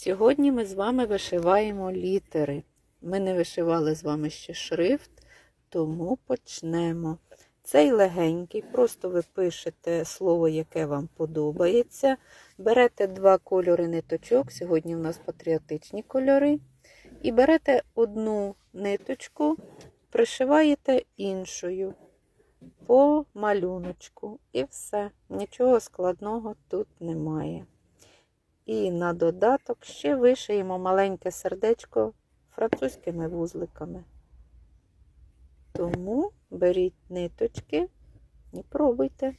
Сьогодні ми з вами вишиваємо літери. Ми не вишивали з вами ще шрифт, тому почнемо. Цей легенький, просто ви пишете слово, яке вам подобається. Берете два кольори ниточок. Сьогодні у нас патріотичні кольори. І берете одну ниточку, пришиваєте іншою по малюночку. І все. Нічого складного тут немає. І на додаток ще вишиємо маленьке сердечко французькими вузликами. Тому беріть ниточки і пробуйте.